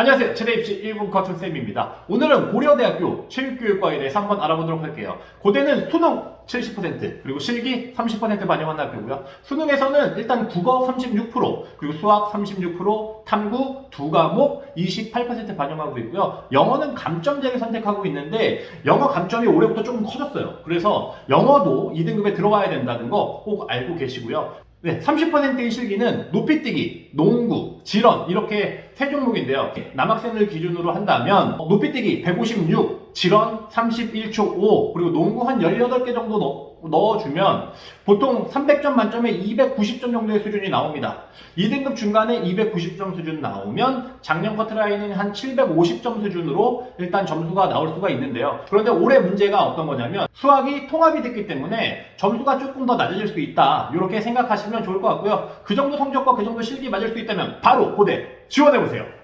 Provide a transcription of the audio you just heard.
안녕하세요. 최대 입시 1분 커튼 쌤입니다. 오늘은 고려대학교 체육교육과에 대해서 한번 알아보도록 할게요. 고대는 수능 70% 그리고 실기 30% 반영한 학교고요. 수능에서는 일단 국어 36% 그리고 수학 36% 탐구 두 과목 28% 반영하고 있고요. 영어는 감점제를 선택하고 있는데 영어 감점이 올해부터 조금 커졌어요. 그래서 영어도 2등급에 들어가야 된다는 거 꼭 알고 계시고요. 네, 30%의 실기는 높이뛰기, 농구, 지런 이렇게 세 종목인데요. 남학생을 기준으로 한다면 높이뛰기 156, 지런 31초 5, 그리고 농구 한 18개 정도 넣, 넣어주면 보통 300점 만점에 290점 정도의 수준이 나옵니다. 2등급 중간에 290점 수준 나오면 작년 커트라인은 한 750점 수준으로 일단 점수가 나올 수가 있는데요. 그런데 올해 문제가 어떤 거냐면 수학이 통합이 됐기 때문에 점수가 조금 더 낮아질 수 있다. 이렇게 생각하시면 좋을 것 같고요. 그 정도 성적과 그 정도 실기 맞을 수 있다면 바로 고대 지원해보세요.